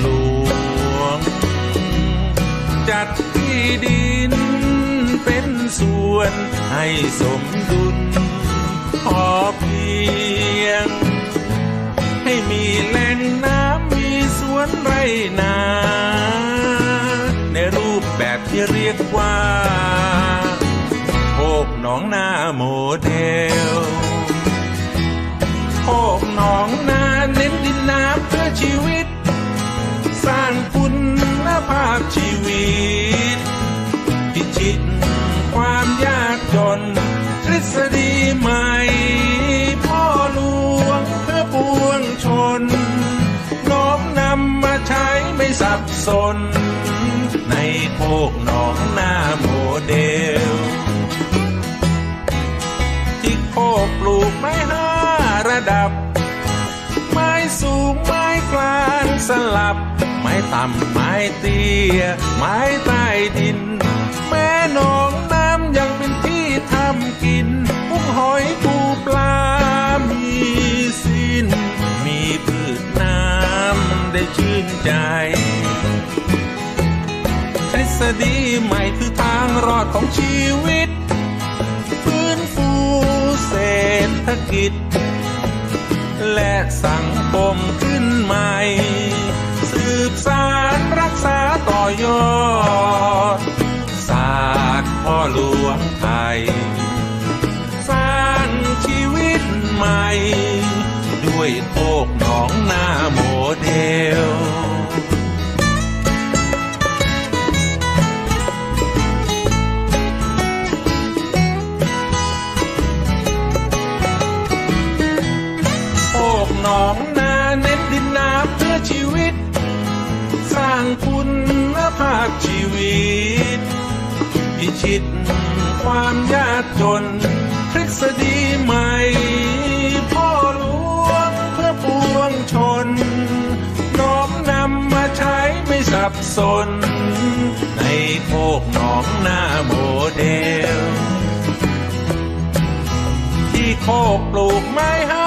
หลวง จัดที่ดินเป็นส่วนให้สมดุล พอเพียง ให้มีแหล่งน้ำมีสวนไรนา ในรูปแบบที่เรียกว่าโคกหนองนาโมเดลโคกหนองนาเน้นดินน้ำเพื่อชีวิต ษฎีใหม่ พ่อหลวงเพื่อปวงชน น้อมนำมาใช้ไม่สับสน ในโคกหนองหน้าโมเดล ที่โคกปลูกไม้ห้าระดับ ไม้สูงไม้กลางสลับ ไม้ต่ำไม้เตี้ย ไม้ใต้ดิน แม่หนองน้ำยังเป็นที่ทำกิน ได้ชื่นใจ ทฤษฎีใหม่คือทางรอดของชีวิต ฟื้นฟูเศรษฐกิจ และสังคมขึ้นใหม่ สืบสารรักษาต่อยอด ศาสตร์พ่อหลวงไทย สร้างชีวิตใหม่ ด้วยโคน นองนาเน้นดินน้ำเพื่อชีวิต สร้างคุณภาพชีวิต พิชิตความยากจนทฤษฎีใหม่ พ่อหลวงเพื่อปวงชน น้อมนำมาใช้ไม่สับสน ในโคกหนองนาโมเดล ที่โคกปลูกไม้ห้า